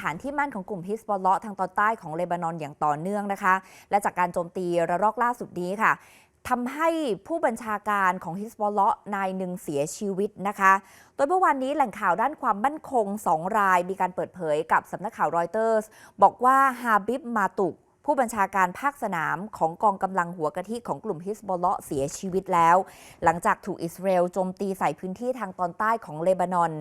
ฐานที่มั่นของกลุ่มฮิสบอลเลาะทางตอนใต้ของเลบานอนอย่างต่อเนื่องนะคะ และจากการโจมตีระลอกล่าสุดนี้ค่ะทำให้ผู้บัญชาการของฮิสบอลเลาะนายหนึ่งเสียชีวิตนะคะ โดยเมื่อวานนี้แหล่งข่าวด้านความมั่นคง 2 รายมีการเปิดเผยกับสำนักข่าวรอยเตอร์สบอกว่าฮาบิบมาตุกผู้บัญชาการภาคสนามของกองกำลังหัวกะทิของกลุ่มฮิสบอลเลาะเสียชีวิตแล้ว หลังจากถูกอิสราเอลโจมตีใส่พื้นที่ทางตอนใต้ของเลบานอน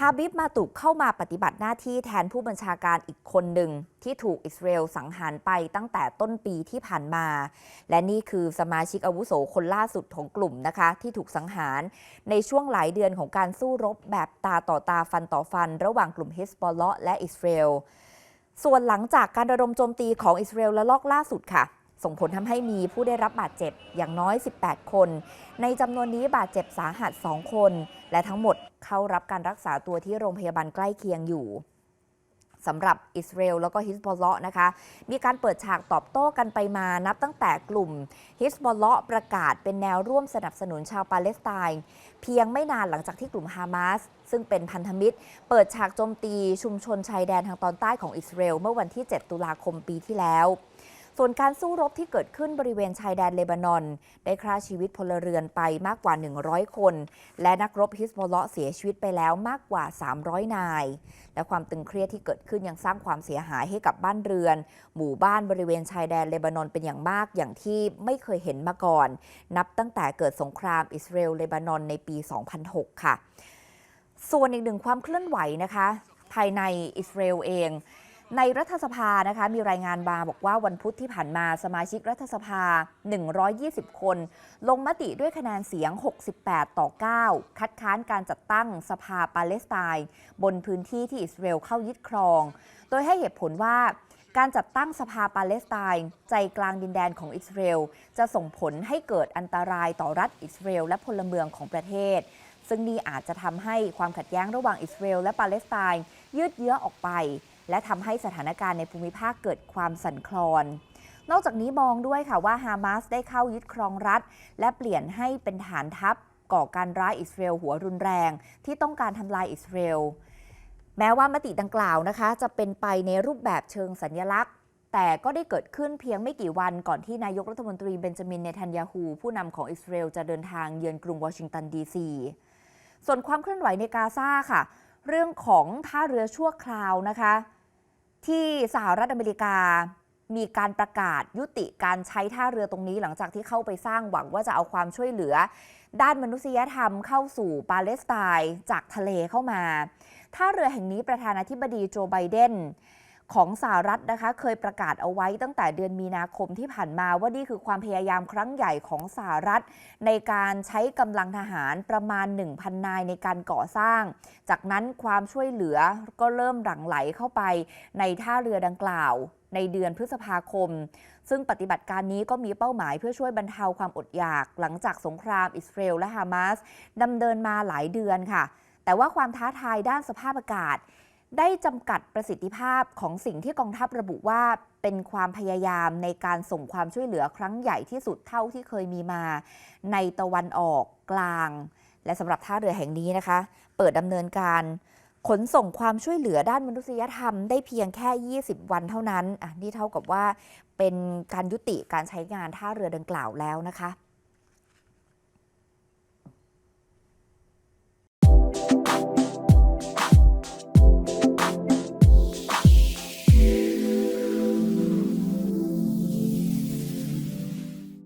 ฮาบิบมาตุกเข้ามาปฏิบัติหน้าที่แทนผู้บัญชาการอีกคนหนึ่ง ที่ถูกอิสราเอลสังหารไปตั้งแต่ต้นปีที่ผ่านมา และนี่คือสมาชิกอาวุโสคนล่าสุดของกลุ่มนะคะ ที่ถูกสังหาร ในช่วงหลายเดือนของการสู้รบแบบตาต่อตาฟันต่อฟัน ระหว่างกลุ่มฮิสบอลเลาะและอิสราเอลส่วนหลังจากการระดมโจมตีของอิสราเอลและลอกล่าสุดค่ะ ส่งผลทำให้มีผู้ได้รับบาดเจ็บอย่างน้อย 18 คน ในจำนวนนี้บาดเจ็บสาหัส 2 คน และทั้งหมดเข้ารับการรักษาตัวที่โรงพยาบาลใกล้เคียงอยู่สำหรับอิสราเอลแล้วก็ฮิสบอลเลาะห์นะคะ มีการเปิดฉากตอบโต้กันไปมานับตั้งแต่กลุ่มฮิสบอลเลาะห์ประกาศเป็นแนวร่วมสนับสนุนชาวปาเลสไตน์เพียงไม่นานหลังจากที่กลุ่มฮามาสซึ่งเป็นพันธมิตร เปิดฉากโจมตีชุมชนชายแดนทางตอนใต้ของอิสราเอลเมื่อวันที่ 7 ตุลาคมปีที่แล้ว ส่วนการสู้รบที่เกิดขึ้นบริเวณชายแดนเลบานอน ได้ฆ่าชีวิตพลเรือนไปมากกว่า 100 คน และนักรบฮิสบอลเลาะเสียชีวิตไปแล้วมากกว่า 300 นาย และความตึงเครียดที่เกิดขึ้นยังสร้างความเสียหายให้กับบ้านเรือน หมู่บ้านบริเวณชายแดนเลบานอนเป็นอย่างมากอย่างที่ไม่เคยเห็นมาก่อน นับตั้งแต่เกิดสงครามอิสราเอลเลบานอนในปี 2006 ค่ะ ส่วนอีกหนึ่งความเคลื่อนไหวนะคะ ภายในอิสราเอลเอง ในรัฐสภานะคะมีรายงานมาบอกว่าวันพุธที่ผ่านมาสมาชิกรัฐสภา 120 คน ลงมติด้วยคะแนนเสียง 68 ต่อ 9 คัดค้านการจัดตั้งสภาปาเลสไตน์ บนพื้นที่ที่อิสราเอลเข้ายึดครอง โดยให้เหตุผลว่าการจัดตั้งสภาปาเลสไตน์ใจกลางดินแดนของอิสราเอลจะส่งผลให้เกิดอันตรายต่อรัฐอิสราเอลและพลเมืองของประเทศ ซึ่งนี่อาจจะทำให้ความขัดแย้งระหว่างอิสราเอลและปาเลสไตน์ยืดเยื้อออกไป และทำให้สถานการณ์ในภูมิภาคเกิดความสั่นคลอน นอกจากนี้มองด้วยค่ะว่าฮามาสได้เข้ายึดครองรัฐ และเปลี่ยนให้เป็นฐานทัพก่อการร้ายอิสราเอลหัวรุนแรง ที่ต้องการทำลายอิสราเอลแม้ว่ามติดังกล่าวนะคะ จะเป็นไปในรูปแบบเชิงสัญญลักษณ์ แต่ก็ได้เกิดขึ้นเพียงไม่กี่วันก่อนที่นายกรัฐมนตรีเบนจามินเนทันยาฮูผู้นำของอิสราเอลจะเดินทางเยือนกรุงวอชิงตันดีซีส่วนความเคลื่อนไหวในกาซาค่ะ เรื่องของท่าเรือชั่วคราวนะคะ ที่สหรัฐอเมริกา มีการประกาศยุติการใช้ท่าเรือตรงนี้ หลังจากที่เข้าไปสร้างหวังว่าจะเอาความช่วยเหลือ ด้านมนุษยธรรมเข้าสู่ปาเลสไตน์จากทะเลเข้ามา ท่าเรือแห่งนี้ประธานาธิบดีโจไบเดน ของสหรัฐนะคะ เคยประกาศเอาไว้ตั้งแต่เดือนมีนาคมที่ผ่านมาว่านี่คือความพยายามครั้งใหญ่ของสหรัฐ ในการใช้กำลังทหารประมาณ 1,000 นายในการก่อสร้าง จากนั้นความช่วยเหลือก็เริ่มหลั่งไหลเข้าไปในท่าเรือดังกล่าวในเดือนพฤษภาคม ซึ่งปฏิบัติการนี้ก็มีเป้าหมายเพื่อช่วยบรรเทาความอดอยาก หลังจากสงครามอิสราเอลและฮามาสดำเนินมาหลายเดือนค่ะ แต่ว่าความท้าทายด้านสภาพอากาศ ได้จำกัดประสิทธิภาพของสิ่งที่กองทัพระบุว่าเป็นความพยายามในการส่งความช่วยเหลือครั้งใหญ่ที่สุดเท่าที่เคยมีมา ในตะวันออกกลาง และสำหรับท่าเรือแห่งนี้นะคะ เปิดดำเนินการขนส่งความช่วยเหลือด้านมนุษยธรรมได้เพียงแค่ 20 วันเท่านั้นอะนี่เท่ากับว่าเป็นการยุติการใช้งานท่าเรือดังกล่าวแล้วนะคะ